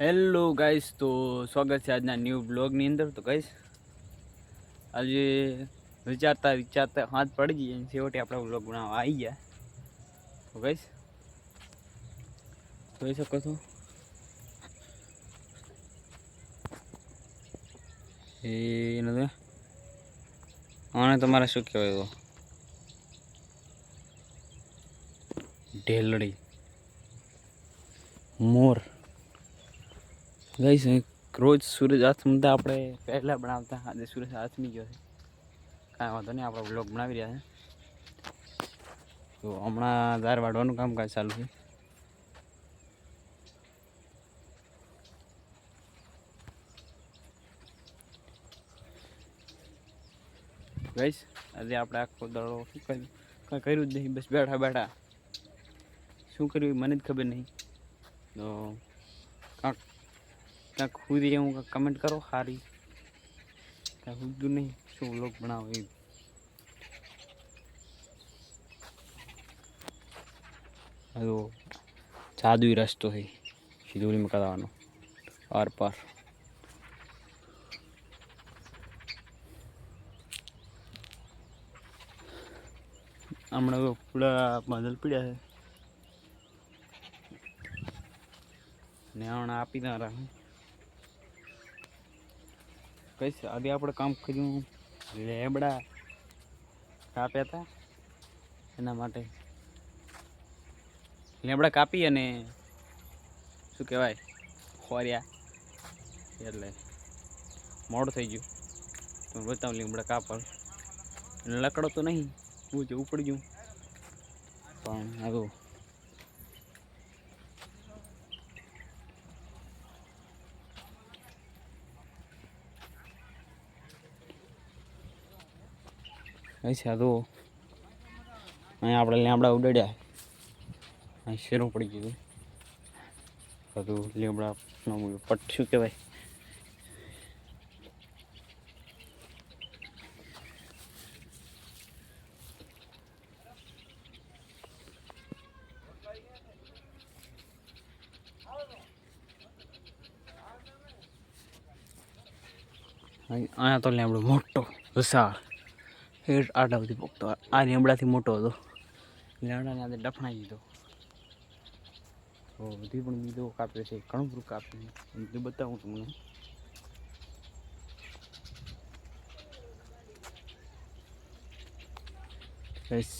Hello guys તો સ્વાગત છે આજના ન્યૂ બ્લોગની અંદર. તો ગાઈસ આજે વિચારતા વિચારતા હાથ પડી ગઈ અને છેવટે આપણા બ્લોગ બનાવવા આવી ગયા. તો ગાઈસ જોઈ શકો છો. એ નથી આને તમારે શું કહેવાય તો ઢેલડી. મોર. ગઈ રોજ સૂરજ અસ્તમતા આપણે પહેલાં બનાવતા, આજે સૂરજ અસ્તમી ગયો છે. કાંઈ વાંધો નહીં, આપણે બ્લોગ બનાવી રહ્યા છે. તો હમણાં દાર વાળવાનું કામકાજ ચાલુ છે. ગઈશ આજે આપણે આખો દડો શું કર્યું? કાંઈ કર્યું જ નહીં, બસ બેઠા બેઠા. શું કર્યું મને જ ખબર નહીં. તો કાંક ક્યાંક ખુદી એવું કાંઈક કમેન્ટ કરો સારી ક્યાંક ખુદતું નહીં શું લોક બનાવો એ હલો. જાદુઈ રસ્તો છે સિદુરીમાં કરાવવાનો. આર પાર. હમણાં પૂરા બાદલ પીડ્યા છે. ને હમણાં આપી ના રહ્યા છે? આજે આપણે કામ કર્યું. લેબડા. કાપ્યા હતા એના માટે. લેબડા કાપી અને શું કહેવાય? ખોર્યા. એટલે મોડું થઈ ગયું. તો બતાવું લીમડા કાપડ લકડો તો નહીં. હું જ ઉપડી ગયું પણ હવે અચ્છા તો અહીંયા આપણે લીમડા ઉડાડ્યા અહીં શેરું પડી ગયું બધું લીમડા પટ શું કહેવાય અહીં- અહીંયા તો લીમડો મોટો વિશાળ હેઠ આડા સુધી પોકતો આ લીમડાથી મોટો હતો. લીમડાને આજે ડફણાઈ દીધો. તો બધી પણ બીજો કાપ્યો છે. ઘણું બધું કાપ્યું બધું બતાવું તમને. બસ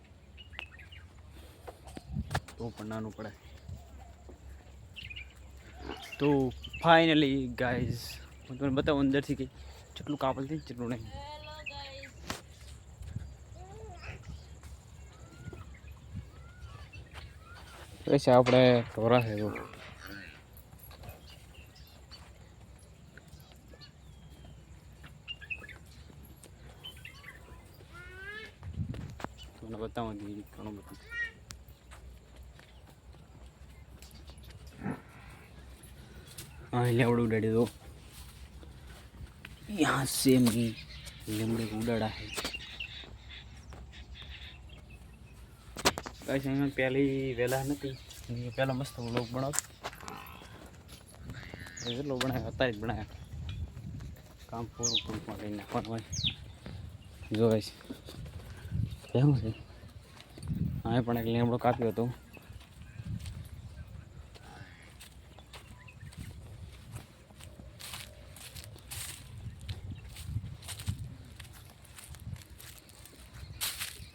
તો પણ નાનું પડે તો ફાઇનલી ગાઈઝ હું તમને બતાવું અંદરથી કે જેટલું કાપડ છે જેટલું નહીં પછી આપણે ઢોરા છે તો તમને બતાવું દીદી ઘણું બધું हाँ लेवड़ उड़ाड़ी दो यहाँ से मैं लेमड़े को उड़ाड़ा है કઈ અહીંયા પહેલી વહેલા નથી એ પહેલા મસ્ત વ્લોગ બનાવ કેટલો બનાવ્યો અત્યારે જ બનાવ્યો કામ પૂરું પૂરું કરી નાખવાનું હોય જોવાય છે કેવું છે હા પણ એક લીમડો કાપ્યો હતો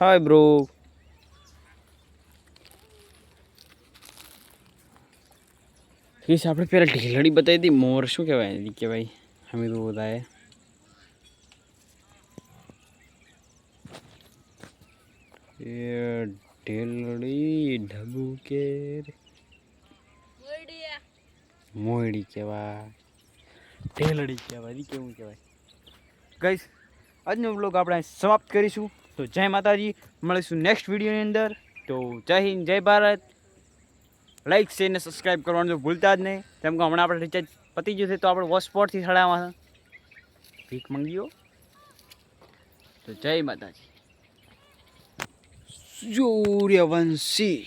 હાય બ્રો ફીસ આપણે પહેલાં ઢીલડી બતાવી હતી મોર શું કહેવાય એની કહેવાય અમે તો બધાએ એ ઢેલડી ઢબુ કે મોયડી કહેવાય ઢેલડી કહેવાય ઈ કેવું કહેવાય ગઈશ આજનો બ્લોગ આપણે અહીં સમાપ્ત કરીશું તો જય માતાજી, મળીશું નેક્સ્ટ વિડીયોની અંદર. તો જય હિન્દ, જય ભારત. લાઈક શેર ને સબસ્ક્રાઈબ કરવાનું ભૂલતા જ નહીં. કેમ કે હમણાં આપણે રિચાર્જ પતી ગયું છે, તો આપણે વોસ્પોટથી સડાવવા ભીખ મંગીઓ તો જય માતાજી. સૂર્યવંશી.